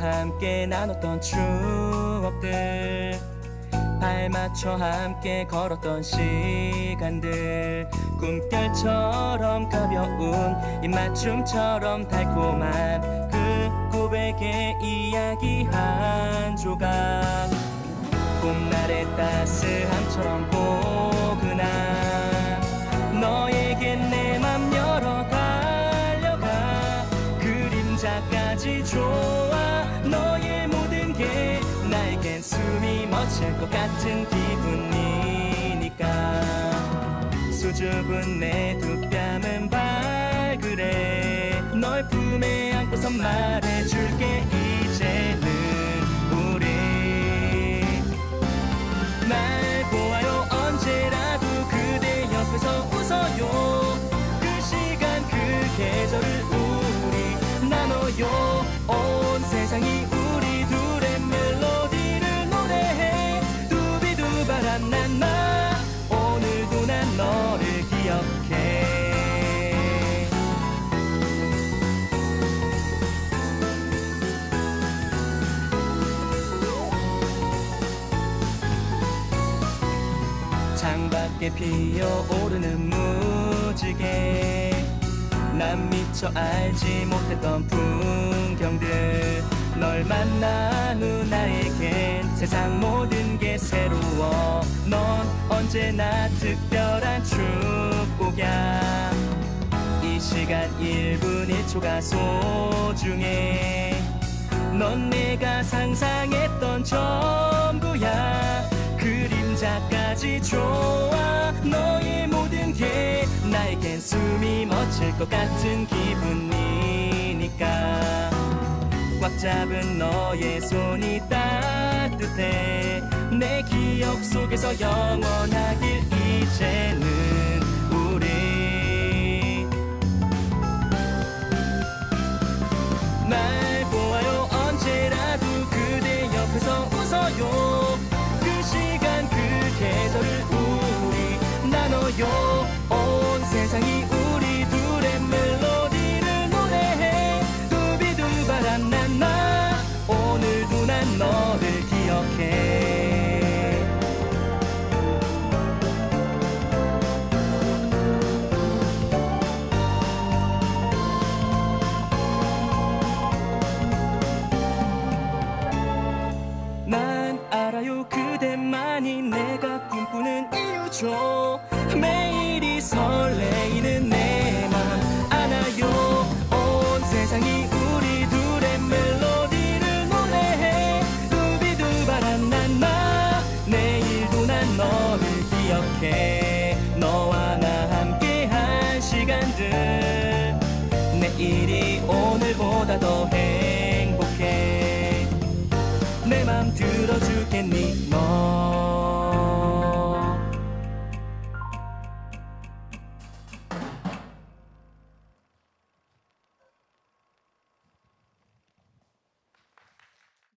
함께 나눴던 추억들 발맞춰 함께 걸었던 시간들. 꿈결처럼 가벼운 입맞춤처럼 달콤한 그 고백의 이야기 한 조각. 봄날의 따스함처럼 멎을 것 같은 기분이니까. 수줍은 내 두 뺨은 발그레 널 품에 안고서 말해줄 창밖에 피어오르는 무지개. 난 미처 알지 못했던 풍경들. 널 만난 후 나에겐 세상 모든 게 새로워. 넌 언제나 특별한 축복이야. 이 시간 1분 1초가 소중해. 넌 내가 상상했던 전부야 그림자까지 좋아. 너의 모든 게 나에겐 숨이 멎을 것 같은 기분이니까. 꽉 잡은 너의 손이 따뜻해. 내 기억 속에서 영원하길 이제는 우리. 날 보아요. 언제라도 그대 옆에서 웃어요 알아요. 그대만이 내가 꿈꾸는 이유죠. 매일이 설레이는 내 맘 안아요. 온 세상이 우리 둘의 멜로디를 노래해. 두비두바란 난마 내일도 난 너를 기억해. 너와 나 함께한 시간들. 내일이 오늘보다 더해. 들어주겠니? 너